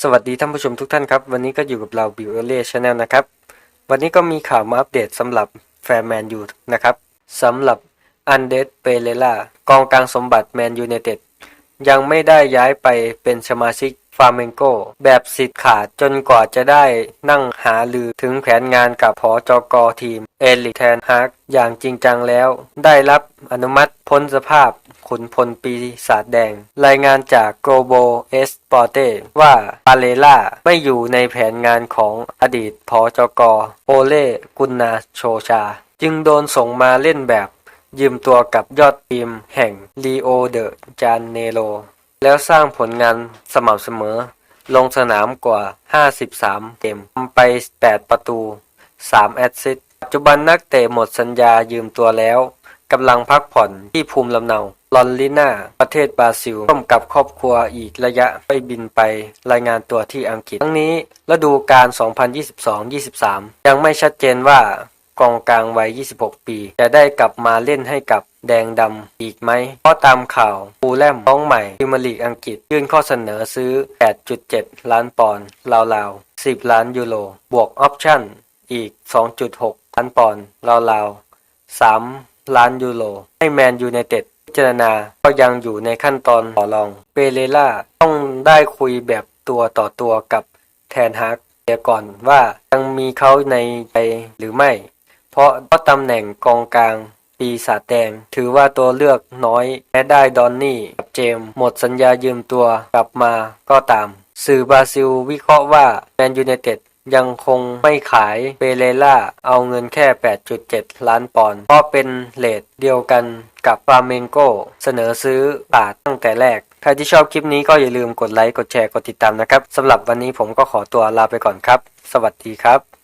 สวัสดีท่านผู้ชมทุกท่านครับ วันนี้ก็อยู่กับเราบิวเอเล่ชาแนลนะครับ วันนี้ก็มีข่าวมาอัปเดตสำหรับแฟนแมนยูนะครับสำหรับอันเดสเปเรล่ากองกลางสมบัติแมนยูไนเต็ดยังไม่ได้ย้ายไปเป็นสมาชิกฟาร์เมนโกแบบสิทธิ์ขาดจนกว่าจะได้นั่งหาลือถึงแผนงานกับพอจอกอทีม เอลิกแทนฮากอย่างจริงจังแล้ว ได้รับอนุมัติพ้นสภาพ ขุนพลปีศาจแดง รายงานจากโกโบเอสปอร์เตว่าปาเลล่าไม่อยู่ในแผนงานของอดีตพอจกโอเล่กุนนาโชชา จึงโดนส่งมาเล่นแบบ ยืมตัวกับยอดทีมแห่งลีโอเดจานเนโรแล้วสร้างผลงานสม่ำเสมอ ลงสนามกว่า 53 เกมทำไป 8 ประตู 3 แอสซิสต์ปัจจุบันนักเตะหมดสัญญายืมตัวแล้วกำลังพักผ่อนที่ภูมิลำเนา ลอนลิน่า ประเทศบราซิลร่วมกับครอบครัวอีกระยะไปบินไปรายงานตัวที่อังกฤษ ทั้งนี้ฤดูกาล 2022-23 ยังไม่ชัดเจนว่ากองกลางวัย 26 ปี จะได้กลับมาเล่นให้กับแดงดำอีกไหม เพราะตามข่าวปูแลมท้องใหม่พรีเมียร์ลีกอังกฤษ ยื่นข้อเสนอซื้อ 8.7 ล้านปอนด์ราวๆ 10 ล้านยูโร บวกออปชั่นอีก 2.6 ล้านปอนด์ราวๆ 3 ล้านยูโร ให้แมนยูไนเต็ด จารณาก็ยังอยู่ในขั้นตอนต่อรองเปเรล่าต้องได้คุยแบบตัวต่อตัวกับแทนฮากเสียก่อนว่ายังมีเขาในใจหรือไม่ เพราะเพราะตำแหน่งกองกลางปีศาจแดง ถือว่าตัวเลือกน้อยแม้ได้ดอนนี่กับเจมส์หมดสัญญายืมตัวกลับมาก็ตาม สื่อบราซิลวิเคราะห์ว่าแมนยูไนเต็ด ยังคงไม่ขายเปเรล่าเอาเงินแค่ 8.7 ล้านปอนด์เพราะเป็นเลทเดียวกันกับฟาเมนโกเสนอซื้อปาดตั้งแต่แรก ใครที่ชอบคลิปนี้ก็อย่าลืมกดไลค์ กดแชร์ กดติดตามนะครับสำหรับวันนี้ผมก็ขอตัวลาไปก่อนครับ สวัสดีครับ